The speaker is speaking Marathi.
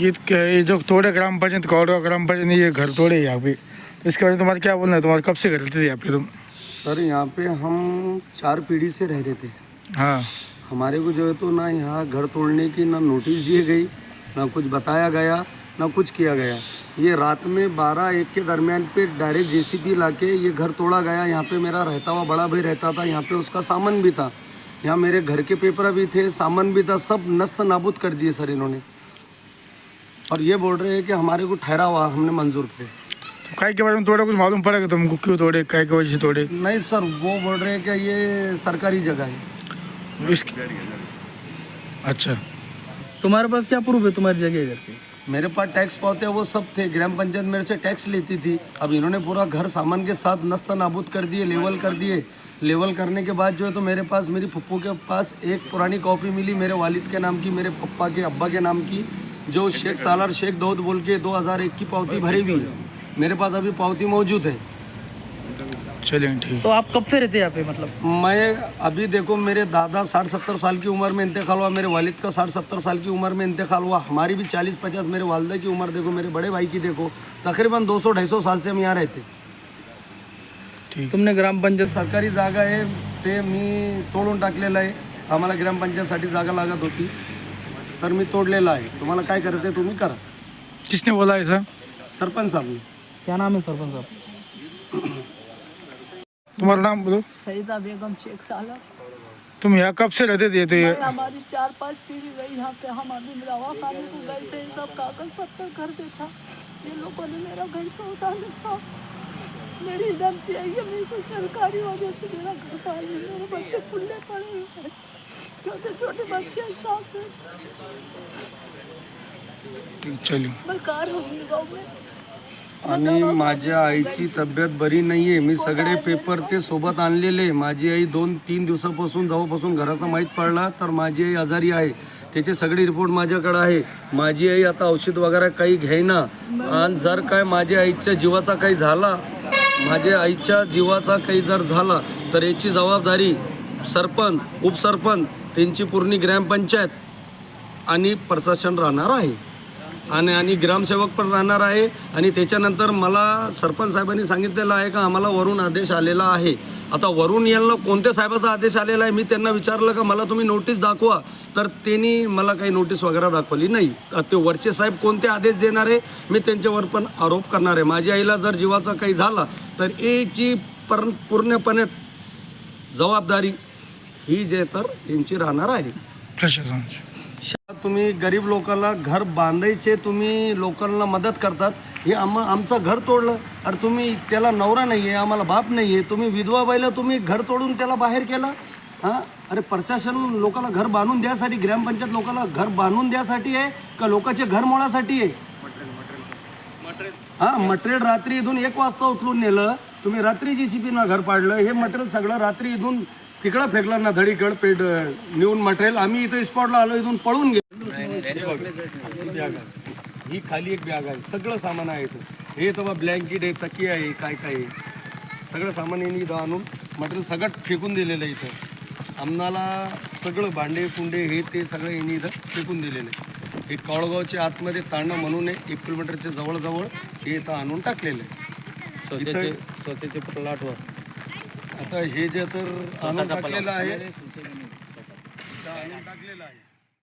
ये जो थोड़े ग्राम पंचायत कौड़ा ग्राम पंचायत ये घर थोड़े यहाँ पे। इसके बारे में तुम्हारे क्या बोलना है? तुम्हारे कब से घर रहते थे यहाँ पे तुम? सर यहाँ पे हम चार पीढ़ी से रह रहे थे। हाँ। हमारे को जो है तो ना यहाँ घर तोड़ने की ना नोटिस दी गई ना कुछ बताया गया ना कुछ किया गया। ये रात में बारह एक के दरमियान पे डायरेक्ट जेसीबी लाके ये घर तोड़ा गया। यहाँ पे मेरा रहता हुआ बड़ा भाई रहता था यहाँ पे उसका सामान भी था। यहाँ मेरे घर के पेपर भी थे सामान भी था सब नस्त नाबूद कर दिए सर इन्होंने। और ये बोल रहे हैं कि हमारे को ठहरा हुआ हमने मंजूर किया। तो काय के बारे में तोड़ा कुछ मालूम पड़ेगा तुमको क्यों तोड़े काय की वजह से तोड़े? नहीं सर वो बोल रहे हैं कि ये सरकारी जगह है। अच्छा। तुम्हारे पास क्या प्रूफ है तुम्हारी जगह घर पे मेरे पास टैक्स पाते वो सब थे। ग्राम पंचायत मेरे से टैक्स लेती थी। अब इन्होंने पूरा घर सामान के साथ नस्त नाबूद कर दिए, लेवल कर दिए। लेवल करने के बाद जो है तो मेरे पास, मेरी पप्पू के पास एक पुरानी कॉपी मिली, मेरे वालिद के नाम की, मेरे पप्पा के, अब्बा के नाम की, जो शेख सालार, शेख दौद बोल के 2001 की पावती भरी हुई है। मेरे पास अभी पावती मौजूद है। चलेंगे ठीक। तो आप कब से रहते हैं यहाँ पे मतलब? मैं अभी देखो मेरे दादा साठ सत्तर साल की उम्र में इंतकाल हुआ मेरे वालिद का साठ सत्तर साल की उम्र में इंतकाल हुआ हमारी भी चालीस पचास मेरे वालदा की उम्र देखो मेरे बड़े भाई की देखो तकरीबन दो सौ ढाई सौ साल से हम यहाँ रहते। ठीक। तुमने ग्राम पंचायत सरकारी जागा आहे ते मी तोडून टाकलेलं आहे. आम्हाला ग्रामपंचायतसाठी जागा लागत होती तर मी तोडलेलं आहे. तुम्हाला काय करायचं आहे तुम्ही करा. किसने बोला ऐसा सरपंच साहेब. क्या नाम है सरपंच साहब? तुम्हारा नाम बोलो? सईदा बेगम शेख साला. तुम यहाँ कब से रहते थे तो ये हमारी चार पांच पीढ़ी गई यहाँ पे हम अभी रवा खाने को गए थे सब कागज पत्तर घर पे था। ये लोगों ने मेरा घर तोड़ा था? मेरी आई है मेरे को सरकारी वजह से मेरा घर पाए मेरे बच्चे खुले पड़े हुए हैं। छोटे छोटे बच्चे हैं साथ ठीक चलिए। बेकार हो गई गाँव में। आणि माझ्या आईची तब्येत बरी नाही आहे मी सगळे पेपर ते सोबत आणलेले. माझी आई दोन तीन दिवसापासून जाऊपासून घराचा माहीत पडला तर माझी आई आजारी आहे. त्याचे सगळे रिपोर्ट माझ्याकडे आहे. माझी आई आता औषध वगैरे काही घेईना. आणि जर काय माझ्या आईच्या जीवाचा काही झाला माझ्या आईच्या जीवाचा काही जर झाला तर याची जबाबदारी सरपंच उपसरपंच त्यांची पूर्ण ग्रामपंचायत आणि प्रशासन राहणार आहे. आणि आणि ग्रामसेवक पण राहणार आहे. आणि त्याच्यानंतर मला सरपंच साहेबांनी सांगितलेलं आहे का आम्हाला वरून आदेश आलेला आहे. आता वरून यांना कोणत्या साहेबाचा आदेश आलेला आहे मी त्यांना विचारलं का मला तुम्ही नोटीस दाखवा. तर त्यांनी मला काही नोटीस वगैरे दाखवली नाही. ते वरचे साहेब कोणते आदेश देणार आहे मी त्यांच्यावर पण आरोप करणार आहे. माझ्या आईला जर जीवाचा काही झाला तर याची पर पूर्णपणे जबाबदारी ही जे तर यांची राहणार आहे. प्रशासनाची. तुम्ही गरीब लोकांना घर बांधायचे तुम्ही लोकांना मदत करतात हे आम आमचं घर तोडलं. अरे तुम्ही त्याला नवरा नाही आहे आम्हाला बाप नाही आहे तुम्ही विधवा बाईला तुम्ही घर तोडून त्याला बाहेर केला? हां? अरे प्रशासन लोकांना घर बांधून द्यासाठी ग्रामपंचायत लोकांना घर बांधून द्यासाठी आहे का लोकांचे घर मोळासाठी आहे? हां मटेरियल रात्री इथून एक वाजता उचलून नेलं तुम्ही रात्री जी सी पीनं घर पाडलं हे मटेरियल सगळं रात्री इथून तिकडं फेकलं ना धडीकड पेट नेऊन मटेरियल. आम्ही इथं स्पॉटला आलो इथून पळून गेलो. ही बॅग आहे. ही खाली एक बॅग आहे. सगळं सामान आहे इथं. हे तर ब्लँकेट आहे तकी आहे काय काय आहे. सगळं सामान यांनी इथं आणून मटेरियल सगळं फेकून दिलेलं आहे इथं. आम्हाला सगळं भांडे कुंडे हे ते सगळं यांनी इथं फेकून दिलेलं आहे. हे काळगावच्या आतमध्ये ताणं म्हणून आहे एक किलोमीटरच्या जवळजवळ हे इथं आणून टाकलेलं आहे. इथं स्वतःचे प्लॉटवर आता हे जे तर आणून टाकलेलं आहे. आणून टाकलेलं आहे.